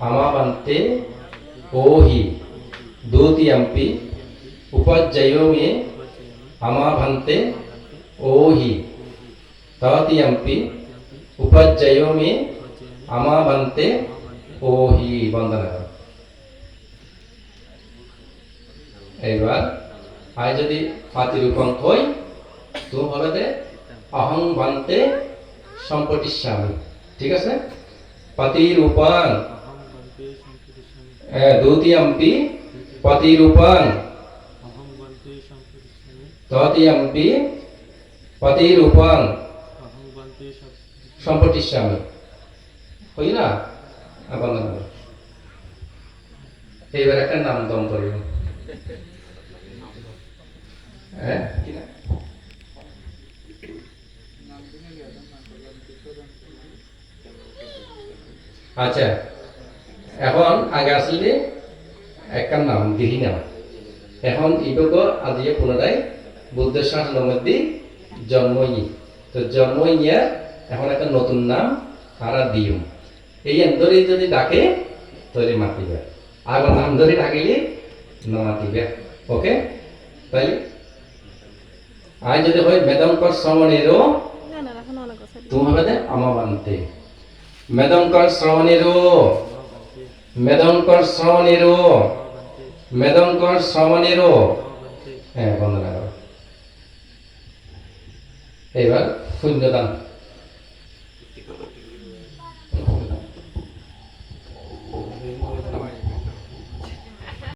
అమావంతే ఓహి దూతియంపి ఉపజయోమే అమాభంతే ఓహి తవతియంపి ఉపజయోమే అమాభంతే ওহি। বন্দনা করো। এইবার আয় যদি পাতি রূপম হই তু হবে অহং ভান্তে সম্পটিস্বামী ঠিক আছে? পাতি রূপান হ্যাঁ দ্বিতীয়ম্পি পতিরূপং। তৃতীয়ম্পি পতিরূপং। হই না? এইবার একটা নাম দম করব হ্যাঁ আচ্ছা। এখন আগে আসলে একটা নাম দিহি নাম এখন ইবক আজি পুনরায় বুদ্ধ শাসনের মধ্যে জন্মই তো জন্মই নিয়ে এখন একটা নতুন নাম তারা দিও এই ধরে যদি ডাকে তৈরি মাতিবে। আগর নাম ধরে ডাকিলে না মাতিবে। ওকে? তাই আজ যদি হয় মেদঙ্কর কথা। তুমি হবে আমাবান্তে। মেদঙ্কর শ্রবণেরও মেদঙ্কর শ্রবণেরও মেদঙ্কর শ্রবণেরও হ্যাঁ বন্দনা করো এবার শূন্যদান।